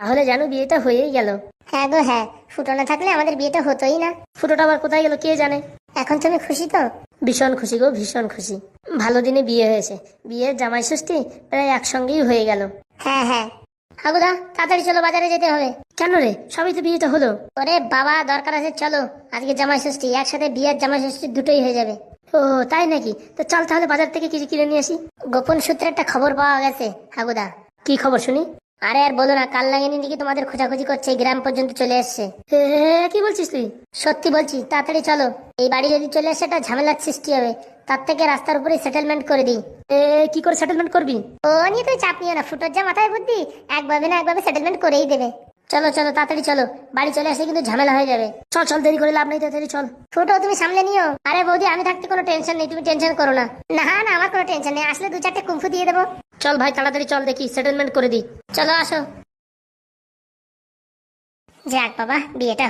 তাহলে জানো বিয়েটা হয়েই গেল। হ্যাঁ গো হ্যাঁ। ফুটো না থাকলে আমাদের বিয়েটা হতোই না। ফুটোটা আবার কোথায় গেল কে জানে? এখন তুমি খুশি তো? ভীষণ খুশি গো ভীষণ খুশি। ভালো দিনে বিয়ে হয়েছে। বিয়ের জামাই ষষ্ঠী প্রায় একসঙ্গেই হয়ে গেল। হ্যাঁ হ্যাঁ। হাগুদা তাড়াতাড়ি চলো বাজারে যেতে হবে। কেন রে সবই তো বিয়েটা হলো। ওরে বাবা দরকার আছে চলো। আজকে জামাই ষষ্ঠী একসাথে বিয়ের জামাই ষষ্ঠী দুটোই হয়ে যাবে। ও তাই নাকি? তো চল তাহলে বাজার থেকে কিছু কিনে নিয়ে আসি। গোপন সূত্রে একটা খবর পাওয়া গেছে হাগুদা কি খবর শুনি? আরে আর বলো না কাল লাগেনি নাকি তোমাদের খোঁজাখুঁজি করছে গ্রাম পর্যন্ত চলে এসছে। কি বলছিস তুই? সত্যি বলছি তাড়াতাড়ি চলো। এই বাড়ি যদি চলে আসে একটা ঝামেলার সৃষ্টি হবে। তার থেকে রাস্তার উপরে সেটেলমেন্ট করে দিই। এ, কি করে সেটেলমেন্ট করবি? ও নিয়ে তুই চাপ নিও না ফুটোর যা মাথায় বুদ্ধি একভাবে না একভাবে সেটেলমেন্ট করেই দেবে। চলো চলো তাড়াতাড়ি চলো। বাড়ি চলে আসলে কিন্তু ঝামেলা হয়ে যাবে। চল চল দেরি করে লাভ নেই তাড়াতাড়ি চল। ফুটো তুমি সামলে নিও। আরে বৌদি আমি থাকতে কোনো টেনশন নেই তুমি টেনশন করো না। না না আমার কোনো টেনশন নেই। আসলে দু চারটে কুম্ফু দিয়ে দেবো। চল ভাই তাড়াতাড়ি চল দেখি সেটেলমেন্ট করে দিই। চলো আসো। যাক বাবা বিয়েটা